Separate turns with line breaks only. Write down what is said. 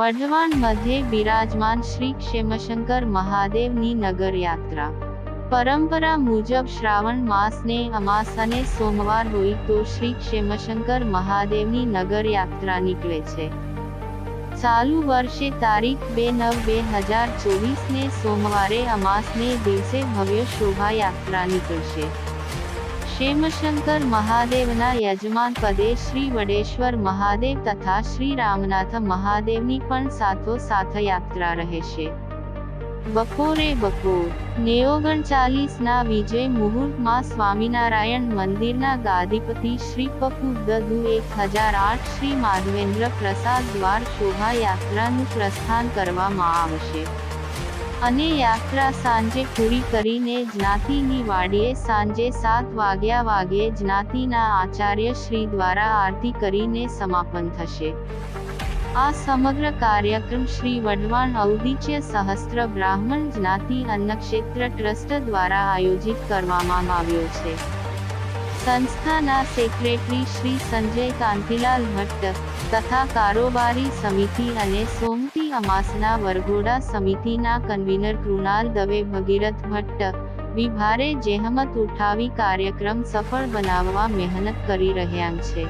વઢવાણ મધ્યે બિરાજમાન શ્રી ક્ષેમશંકર મહાદેવની નગરયાત્રા. પરંપરા મુજબ શ્રાવણ માસને અમાસ અને સોમવાર હોય તો શ્રી ક્ષેમશંકર મહાદેવની નગરયાત્રા નીકળે છે. ચાલુ વર્ષે તારીખ બે નવ બે હજાર ચોવીસને સોમવારે અમાસને દિવસે ભવ્ય શોભાયાત્રા નીકળશે. ક્ષેમશંકર મહાદેવના યજમાન પદે શ્રી વડેશ્વર મહાદેવ તથા શ્રી રામનાથ મહાદેવની પણ સાથોસાથ યાત્રા રહેશે બપોરે બપોર નેઓગણચાલીસના વિજય મુહૂર્તમાં સ્વામિનારાયણ મંદિરના ગાદીપતિ શ્રી પપુ દદુ એક હજાર આઠ શ્રી માધવેન્દ્ર પ્રસાદ દ્વાર શોભાયાત્રાનું પ્રસ્થાન કરવામાં આવશે અને યાત્રા સાંજે પૂરી કરીને જ્ઞાતિની વાડીએ સાંજે સાત વાગ્યા વાગ્યે જ્ઞાતિના આચાર્ય શ્રી દ્વારા આરતી કરીને સમાપન થશે. આ સમગ્ર કાર્યક્રમ શ્રી વડવાણ ઔદિચ્ય સહસ્ત્ર બ્રાહ્મણ જ્ઞાતિ અન્નક્ષેત્ર ટ્રસ્ટ દ્વારા આયોજિત કરવામાં આવ્યો છે. સંસ્થાના સેક્રેટરી શ્રી સંજય કાંતિલાલ ભટ્ટ તથા કારોબારી સમિતિ અને સોમતી અમાસના વરઘોડા સમિતિના કન્વીનર કૃણાલ દવે ભગીરથ ભટ્ટ વિભારે જહેમત ઉઠાવી કાર્યક્રમ સફળ બનાવવા મહેનત કરી રહ્યા છે.